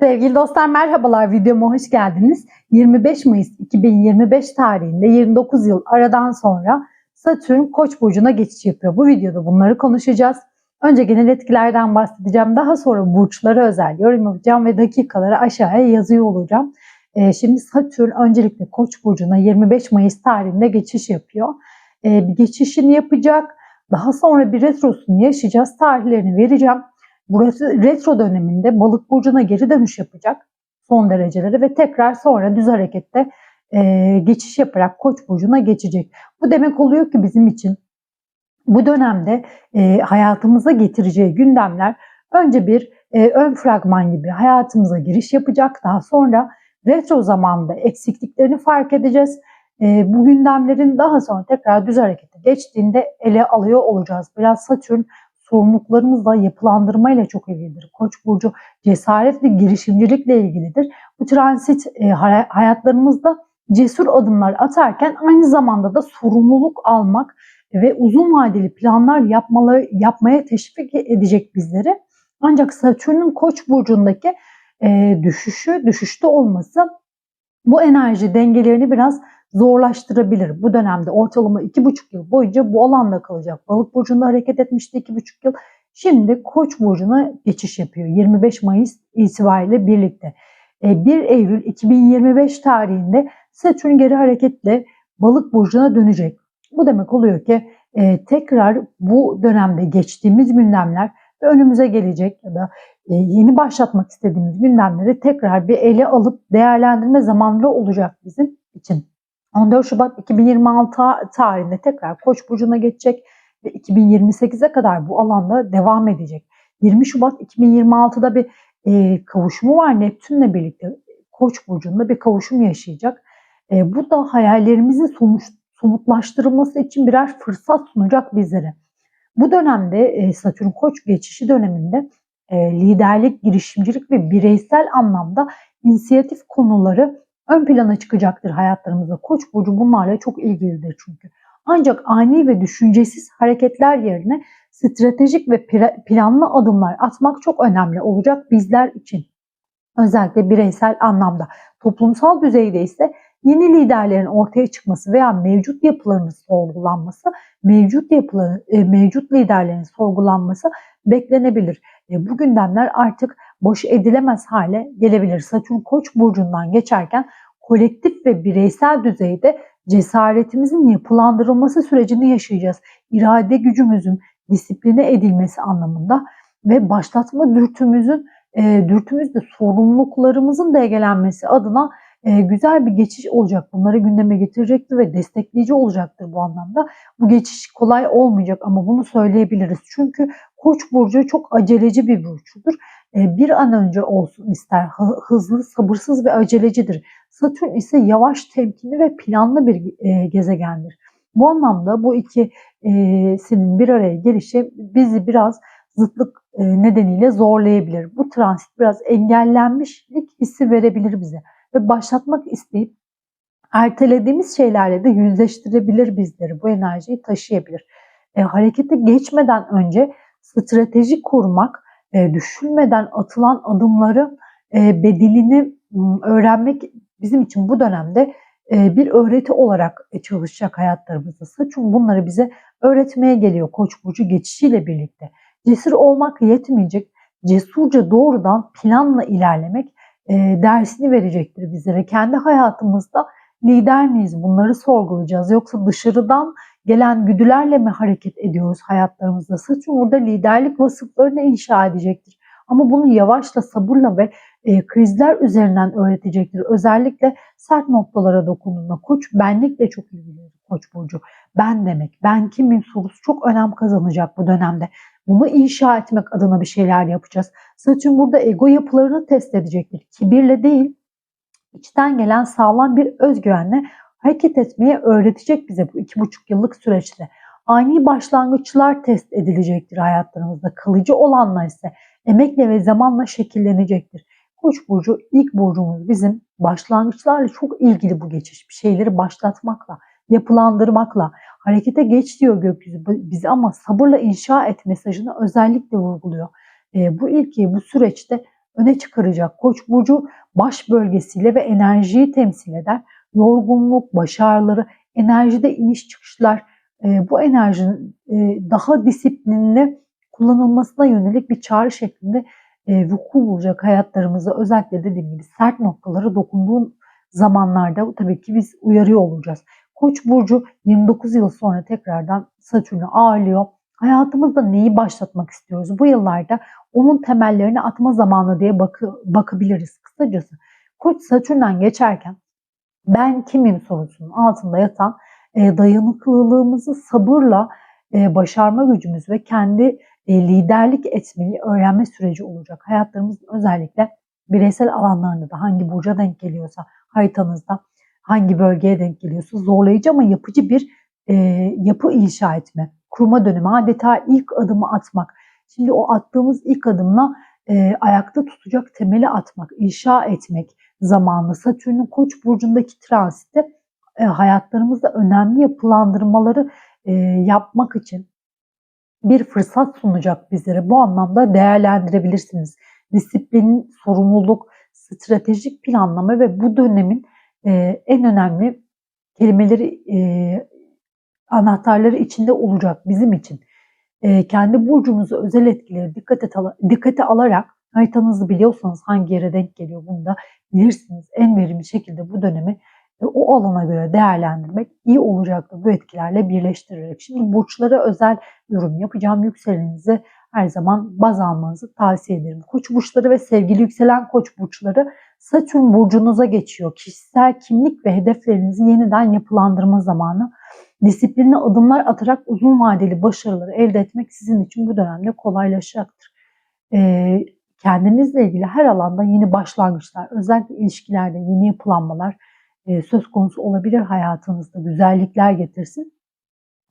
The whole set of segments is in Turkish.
Sevgili dostlar merhabalar videoma hoş geldiniz. 25 Mayıs 2025 tarihinde 29 yıl aradan sonra Satürn Koç burcuna geçiş yapıyor. Bu videoda bunları konuşacağız. Önce genel etkilerden bahsedeceğim. Daha sonra burçlara özel yorum yapacağım ve dakikaları aşağıya yazıyor olacağım. Ee, şimdi Satürn öncelikle Koç burcuna 25 Mayıs tarihinde geçiş yapıyor. Ee, bir geçişini yapacak. Daha sonra bir retrosunu yaşayacağız. Tarihlerini vereceğim. Burası retro döneminde balık burcuna geri dönüş yapacak son dereceleri ve tekrar sonra düz harekette e, geçiş yaparak koç burcuna geçecek. Bu demek oluyor ki bizim için bu dönemde e, hayatımıza getireceği gündemler önce bir e, ön fragman gibi hayatımıza giriş yapacak. Daha sonra retro zamanda eksikliklerini fark edeceğiz. E, bu gündemlerin daha sonra tekrar düz harekete geçtiğinde ele alıyor olacağız. Biraz Satürn sorumluluklarımızla, yapılandırmayla çok ilgilidir. Koç burcu cesaret girişimcilikle ilgilidir. Bu transit e, hayatlarımızda cesur adımlar atarken aynı zamanda da sorumluluk almak ve uzun vadeli planlar yapmaları, yapmaya teşvik edecek bizleri. Ancak Satürn'ün Koç burcundaki e, düşüşü, düşüşte olması bu enerji dengelerini biraz zorlaştırabilir. Bu dönemde ortalama 2,5 yıl boyunca bu alanda kalacak. Balık burcunda hareket etmişti 2,5 yıl. Şimdi Koç burcuna geçiş yapıyor 25 Mayıs itibariyle birlikte. 1 e, Eylül 2025 tarihinde Satürn geri hareketle Balık burcuna dönecek. Bu demek oluyor ki e, tekrar bu dönemde geçtiğimiz gündemler ve önümüze gelecek ya da e, yeni başlatmak istediğimiz gündemleri tekrar bir ele alıp değerlendirme zamanları olacak bizim için. 14 Şubat 2026 tarihinde tekrar Koç burcuna geçecek ve 2028'e kadar bu alanda devam edecek. 20 Şubat 2026'da bir e, kavuşumu var Neptünle birlikte Koç burcunda bir kavuşum yaşayacak. E, bu da hayallerimizin sonuç, somutlaştırılması için birer fırsat sunacak bizlere. Bu dönemde e, Satürn Koç geçişi döneminde e, liderlik, girişimcilik ve bireysel anlamda inisiyatif konuları ön plana çıkacaktır hayatlarımızda. Koç burcu bunlarla çok ilgilidir çünkü. Ancak ani ve düşüncesiz hareketler yerine stratejik ve planlı adımlar atmak çok önemli olacak bizler için. Özellikle bireysel anlamda. Toplumsal düzeyde ise yeni liderlerin ortaya çıkması veya mevcut yapıların sorgulanması, mevcut yapıların, e, mevcut liderlerin sorgulanması beklenebilir. E, bu gündemler artık boş edilemez hale gelebilir. Satürn Koç burcundan geçerken kolektif ve bireysel düzeyde cesaretimizin yapılandırılması sürecini yaşayacağız. İrade gücümüzün disipline edilmesi anlamında ve başlatma dürtümüzün e, dürtümüzde sorumluluklarımızın dengelenmesi adına e, güzel bir geçiş olacak. Bunları gündeme getirecektir ve destekleyici olacaktır bu anlamda. Bu geçiş kolay olmayacak ama bunu söyleyebiliriz. Çünkü Koç burcu çok aceleci bir burçudur. E, bir an önce olsun ister. Hızlı, sabırsız ve acelecidir. Satürn ise yavaş, temkinli ve planlı bir e, gezegendir. Bu anlamda bu ikisinin bir araya gelişi bizi biraz zıtlık e, nedeniyle zorlayabilir. Bu transit biraz engellenmişlik hissi verebilir bize ve başlatmak isteyip ertelediğimiz şeylerle de yüzleştirebilir bizleri. Bu enerjiyi taşıyabilir. E, harekete geçmeden önce strateji kurmak, e, düşünmeden atılan adımları e, bedelini öğrenmek bizim için bu dönemde e, bir öğreti olarak çalışacak hayatlarımızda. Çünkü bunları bize öğretmeye geliyor Koç burcu geçişiyle birlikte. Cesur olmak yetmeyecek, cesurca doğrudan planla ilerlemek dersini verecektir bizlere. Kendi hayatımızda lider miyiz? Bunları sorgulayacağız. Yoksa dışarıdan gelen güdülerle mi hareket ediyoruz hayatlarımızda? Satürn burada liderlik vasıflarını inşa edecektir. Ama bunu yavaşla, sabırla ve e, krizler üzerinden öğretecektir. Özellikle sert noktalara dokunduğunda koç benlikle çok ilgili koç burcu. Ben demek, ben kimim sorusu çok önem kazanacak bu dönemde. Bunu inşa etmek adına bir şeyler yapacağız. Satürn burada ego yapılarını test edecektir. Kibirle değil, içten gelen sağlam bir özgüvenle hareket etmeye öğretecek bize bu iki buçuk yıllık süreçte. Ani başlangıçlar test edilecektir hayatlarımızda. Kalıcı olanlar ise emekle ve zamanla şekillenecektir. Koç burcu ilk burcumuz bizim başlangıçlarla çok ilgili bu geçiş. Bir şeyleri başlatmakla, yapılandırmakla, harekete geç diyor gökyüzü bizi ama sabırla inşa et mesajını özellikle vurguluyor. E, bu ilki bu süreçte öne çıkaracak. Koç burcu baş bölgesiyle ve enerjiyi temsil eder. Yorgunluk, başarıları, enerjide iniş çıkışlar, e, bu enerjinin e, daha disiplinli kullanılmasına yönelik bir çağrı şeklinde e, vuku bulacak hayatlarımızda özellikle dediğim gibi sert noktalara dokunduğun zamanlarda tabii ki biz uyarıyor olacağız. Koç burcu 29 yıl sonra tekrardan Satürn'ü ağırlıyor. Hayatımızda neyi başlatmak istiyoruz? Bu yıllarda onun temellerini atma zamanı diye bakı, bakabiliriz kısacası. Koç Satürn'den geçerken ben kimim sorusunun altında yatan e, dayanıklılığımızı sabırla e, başarma gücümüz ve kendi e, liderlik etmeyi öğrenme süreci olacak. Hayatlarımızın özellikle bireysel alanlarında da hangi burca denk geliyorsa haritanızda hangi bölgeye denk geliyorsa zorlayıcı ama yapıcı bir e, yapı inşa etme, kurma dönemi adeta ilk adımı atmak. Şimdi o attığımız ilk adımla e, ayakta tutacak temeli atmak, inşa etmek zamanı Satürn'ün Koç burcundaki transite e, hayatlarımızda önemli yapılandırmaları e, yapmak için bir fırsat sunacak bizlere. Bu anlamda değerlendirebilirsiniz. Disiplin, sorumluluk, stratejik planlama ve bu dönemin e, en önemli kelimeleri, e, anahtarları içinde olacak bizim için. E, kendi burcunuzu özel etkileri dikkate, dikkate alarak haritanızı biliyorsanız hangi yere denk geliyor bunu da bilirsiniz. En verimli şekilde bu dönemi ve o alana göre değerlendirmek iyi olacaktır bu etkilerle birleştirerek. Şimdi burçlara özel yorum yapacağım. Yükselenizi her zaman baz almanızı tavsiye ederim. Koç burçları ve sevgili yükselen koç burçları Satürn burcunuza geçiyor. Kişisel kimlik ve hedeflerinizi yeniden yapılandırma zamanı. Disiplinli adımlar atarak uzun vadeli başarıları elde etmek sizin için bu dönemde kolaylaşacaktır. Ee, kendinizle ilgili her alanda yeni başlangıçlar, özellikle ilişkilerde yeni yapılanmalar, e, söz konusu olabilir hayatınızda güzellikler getirsin.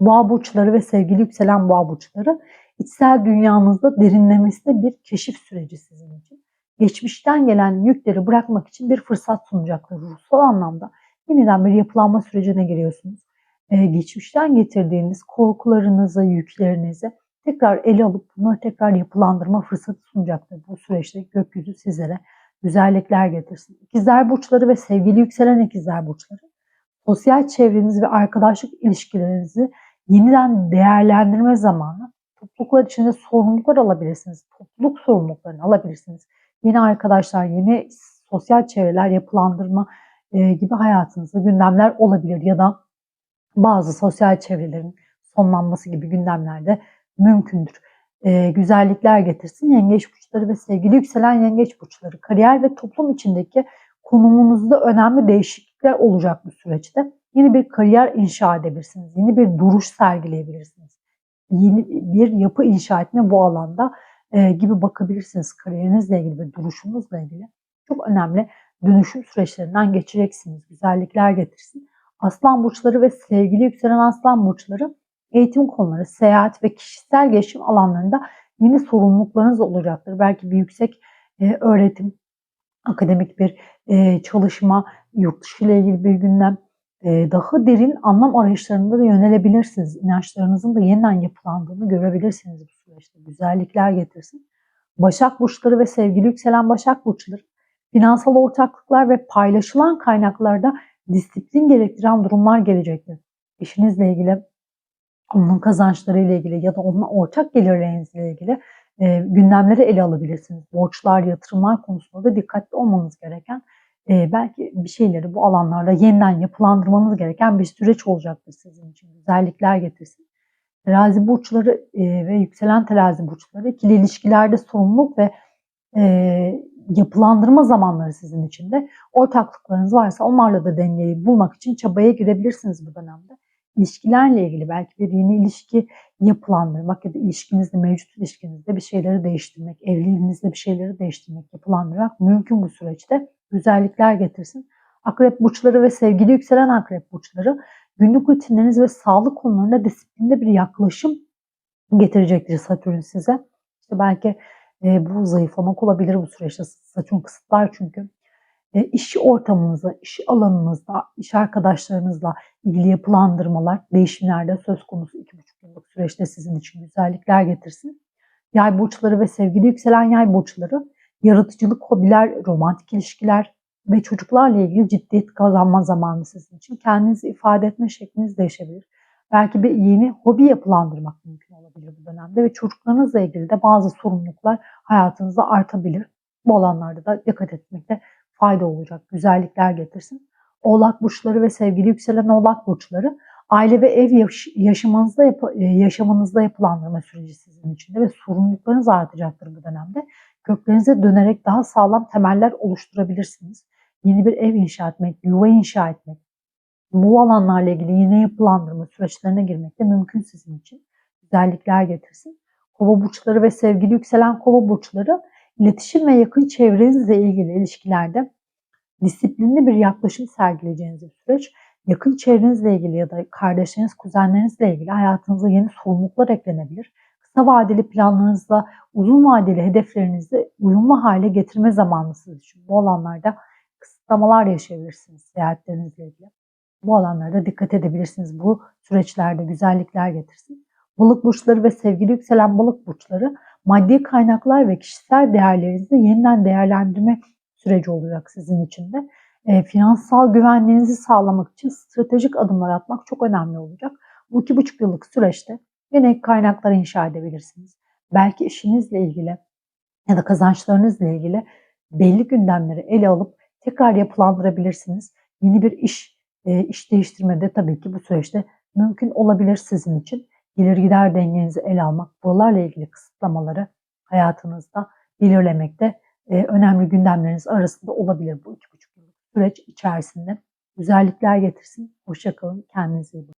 Boğa burçları ve sevgili yükselen boğa burçları içsel dünyanızda derinlemesine bir keşif süreci sizin için. Geçmişten gelen yükleri bırakmak için bir fırsat sunacaktır ruhsal anlamda. Yeniden bir yapılanma sürecine giriyorsunuz. Ee, geçmişten getirdiğiniz korkularınızı, yüklerinizi tekrar ele alıp bunları tekrar yapılandırma fırsatı sunacaktır. Bu süreçte gökyüzü sizlere güzellikler getirsin. İkizler burçları ve sevgili yükselen ikizler burçları sosyal çevreniz ve arkadaşlık ilişkilerinizi yeniden değerlendirme zamanı. Topluluklar içinde sorumluluklar alabilirsiniz. Topluluk sorumluluklarını alabilirsiniz. Yeni arkadaşlar, yeni sosyal çevreler yapılandırma e, gibi hayatınızda gündemler olabilir ya da bazı sosyal çevrelerin sonlanması gibi gündemlerde mümkündür e, güzellikler getirsin. Yengeç burçları ve sevgili yükselen yengeç burçları kariyer ve toplum içindeki konumunuzda önemli değişiklikler olacak bu süreçte. Yeni bir kariyer inşa edebilirsiniz. Yeni bir duruş sergileyebilirsiniz. Yeni bir yapı inşa etme bu alanda e, gibi bakabilirsiniz. Kariyerinizle ilgili ve duruşunuzla ilgili çok önemli dönüşüm süreçlerinden geçeceksiniz. Güzellikler getirsin. Aslan burçları ve sevgili yükselen aslan burçları eğitim konuları, seyahat ve kişisel gelişim alanlarında yeni sorumluluklarınız olacaktır. Belki bir yüksek e, öğretim, akademik bir e, çalışma, yurt dışı ile ilgili bir gündem, e, daha derin anlam arayışlarında da yönelebilirsiniz. İnançlarınızın da yeniden yapılandığını görebilirsiniz bu süreçte. Güzellikler getirsin. Başak burçları ve sevgili yükselen Başak burçları finansal ortaklıklar ve paylaşılan kaynaklarda disiplin gerektiren durumlar gelecektir. İşinizle ilgili onun kazançları ile ilgili ya da onunla ortak gelirlerinizle ilgili e, gündemleri ele alabilirsiniz. Borçlar, yatırımlar konusunda da dikkatli olmanız gereken e, belki bir şeyleri bu alanlarda yeniden yapılandırmanız gereken bir süreç olacaktır sizin için. Güzellikler getirsin. Terazi burçları e, ve yükselen terazi burçları ikili ilişkilerde sorumluluk ve e, yapılandırma zamanları sizin için de ortaklıklarınız varsa onlarla da dengeyi bulmak için çabaya girebilirsiniz bu dönemde ilişkilerle ilgili belki bir yeni ilişki yapılandırmak ya da ilişkinizde, mevcut ilişkinizde bir şeyleri değiştirmek, evliliğinizde bir şeyleri değiştirmek, yapılandırmak mümkün bu süreçte. Güzellikler getirsin. Akrep burçları ve sevgili yükselen akrep burçları günlük rutinleriniz ve sağlık konularında disiplinde bir yaklaşım getirecektir Satürn size. İşte belki e, bu zayıflamak olabilir bu süreçte. Satürn kısıtlar çünkü e, iş ortamınızda, iş alanınızda, iş arkadaşlarınızla ilgili yapılandırmalar, değişimlerde söz konusu iki buçuk yıllık süreçte sizin için güzellikler getirsin. Yay burçları ve sevgili yükselen yay burçları Yaratıcılık, hobiler, romantik ilişkiler ve çocuklarla ilgili ciddiyet kazanma zamanı sizin için. Kendinizi ifade etme şekliniz değişebilir. Belki bir yeni hobi yapılandırmak mümkün olabilir bu dönemde ve çocuklarınızla ilgili de bazı sorumluluklar hayatınızda artabilir. Bu alanlarda da dikkat etmekte fayda olacak. Güzellikler getirsin. Oğlak burçları ve sevgili yükselen oğlak burçları aile ve ev yaş- yaşamanızda yap- e, yaşamınızda yapılandırma süreci sizin için de ve sorumluluklarınız artacaktır bu dönemde. Köklerinize dönerek daha sağlam temeller oluşturabilirsiniz. Yeni bir ev inşa etmek, yuva inşa etmek, bu alanlarla ilgili yeni yapılandırma süreçlerine girmek de mümkün sizin için. Güzellikler getirsin. Kova burçları ve sevgili yükselen kova burçları iletişim ve yakın çevrenizle ilgili ilişkilerde disiplinli bir yaklaşım sergileyeceğiniz bir süreç. Yakın çevrenizle ilgili ya da kardeşleriniz, kuzenlerinizle ilgili hayatınıza yeni sorumluluklar eklenebilir. Kısa vadeli planlarınızla uzun vadeli hedeflerinizi uyumlu hale getirme zamanı sizin için. Bu alanlarda kısıtlamalar yaşayabilirsiniz seyahatlerinizle ilgili. Bu alanlarda dikkat edebilirsiniz. Bu süreçlerde güzellikler getirsin. Balık burçları ve sevgili yükselen balık burçları maddi kaynaklar ve kişisel değerlerinizi yeniden değerlendirme süreci olacak sizin için de. E, finansal güvenliğinizi sağlamak için stratejik adımlar atmak çok önemli olacak. Bu iki buçuk yıllık süreçte yine kaynaklar inşa edebilirsiniz. Belki işinizle ilgili ya da kazançlarınızla ilgili belli gündemleri ele alıp tekrar yapılandırabilirsiniz. Yeni bir iş, e, iş değiştirme de tabii ki bu süreçte mümkün olabilir sizin için. Gelir gider dengenizi ele almak, buralarla ilgili kısıtlamaları hayatınızda belirlemekte e, önemli gündemleriniz arasında olabilir bu iki buçuk yıllık süreç içerisinde. Güzellikler getirsin. Hoşçakalın. Kendinize iyi bakın.